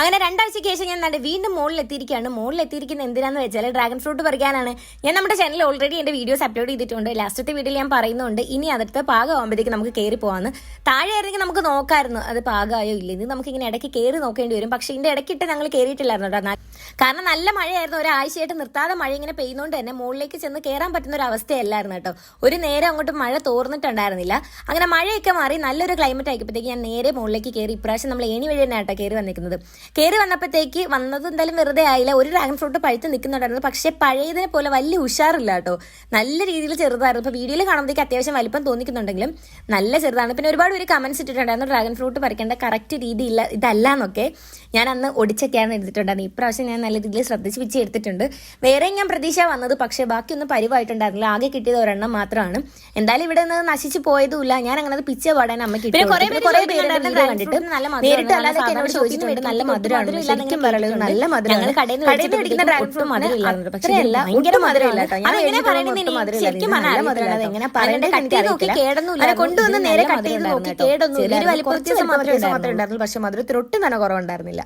അങ്ങനെ രണ്ടാഴ്ചയ്ക്ക് ശേഷം ഞാൻ നട വീണ്ടും മുകളിൽ എത്തിയിരിക്കുന്ന എന്തിനാന്ന് വെച്ചാൽ ഡ്രാഗൺ ഫ്രൂട്ട് പറിക്കാനാണ്. ഞാൻ നമ്മുടെ ചാനലിൽ ഓൾറെഡി എന്റെ വീഡിയോസ് അപ്ലോഡ് ചെയ്തിട്ടുണ്ട്. ലാസ്റ്റത്തെ വീഡിയോയിൽ ഞാൻ പറയുന്നുണ്ട്. ഇനി അടുത്ത പാകമാകുമ്പോഴത്തേക്ക് നമുക്ക് കയറി പോകാന്ന് താഴെ ആയിരുന്നെങ്കിൽ നമുക്ക് നോക്കായിരുന്നു. അത് പാകമായോ ഇല്ല. ഇത് നമുക്ക് ഇങ്ങനെ ഇടയ്ക്ക് കയറി നോക്കേണ്ടി വരും. പക്ഷേ ഇതിന്റെ ഇടയ്ക്കിട്ട് ഞങ്ങൾ കയറിയിട്ടില്ലായിരുന്നു കേട്ടോ. കാരണം നല്ല മഴയായിരുന്നു. ഒരാഴ്ചയായിട്ട് നിർത്താതെ മഴ ഇങ്ങനെ പെയ്യുന്നതുകൊണ്ട് തന്നെ മുകളിലേക്ക് ചെന്ന് കയറാൻ പറ്റുന്ന ഒരു അവസ്ഥയല്ലായിരുന്നു കേട്ടോ. ഒരു നേരം അങ്ങോട്ട് മഴ തോർന്നിട്ടുണ്ടായിരുന്നില്ല. അങ്ങനെ മഴയൊക്കെ മാറി നല്ലൊരു ക്ലൈമറ്റ് ആയപ്പോഴത്തേക്ക് ഞാൻ നേരെ മുകളിലേക്ക് കയറി ഇപ്രാവശ്യം നമ്മൾ ഏണി വഴി തന്നെ കേട്ടോ കയറി വന്നിരിക്കുന്നത്. കയറി വന്നപ്പോഴത്തേക്ക് വന്നത് എന്തായാലും വെറുതെ ആയില്ല. ഒരു ഡ്രാഗൺ ഫ്രൂട്ട് പഴുത്ത് നിൽക്കുന്നുണ്ടായിരുന്നു. പക്ഷേ പഴയതിനെ പോലെ വലിയ ഉഷാറില്ല കേട്ടോ. നല്ല രീതിയിൽ ചെറുതായിരുന്നു. ഇപ്പോൾ വീഡിയോയിൽ കാണുമ്പോഴത്തേക്ക് അത്യാവശ്യം വലിപ്പം തോന്നിക്കുന്നുണ്ടെങ്കിലും നല്ല ചെറുതാണ്. പിന്നെ ഒരുപാട് ഒരു കമൻസ് ഇട്ടിട്ടുണ്ടായിരുന്നു ഡ്രാഗൺ ഫ്രൂട്ട് പറിക്കേണ്ട കറക്റ്റ് രീതിയില്ല ഇതല്ല എന്നൊക്കെ. ഞാൻ അന്ന് ഒടിച്ചൊക്കെയാണ് എടുത്തിട്ടുണ്ടായിരുന്നു ഇപ്രാവശ്യം ഞാൻ നല്ല രീതിയിൽ ശ്രദ്ധിച്ച് വെച്ച് എടുത്തിട്ടുണ്ട്. വേറെ ഞാൻ പ്രതീക്ഷ വന്നത് പക്ഷേ ബാക്കിയൊന്നും പരിവായിട്ടുണ്ടായിരുന്നില്ല. ആകെ കിട്ടിയത് ഒരെണ്ണം മാത്രമാണ്. എന്തായാലും ഇവിടെ നിന്ന് നശിച്ചു പോയതുമില്ല. ഞാൻ അങ്ങനെ പിച്ച പാടാൻ അമ്മ കിട്ടി നല്ല മധുരമാണ് ശരിക്കും പറയുന്നത് നല്ല മധുരമാണ്. കടയിൽ ഡ്രാഗൺ ഫ്രൂട്ട് മധുരമില്ല. പക്ഷേ ഭയങ്കര മധുരമില്ല നല്ല മധുരമാണ് എങ്ങനെ കൊണ്ടുവന്ന് നേരെ കട്ട് ചെയ്ത് നോക്കി വ്യത്യാസം മാത്രമേ ഉണ്ടായിരുന്നുള്ളൂ പക്ഷെ മധുരത്തിൽ ഒട്ടും തന്നെ കുറവുണ്ടായിരുന്നില്ല.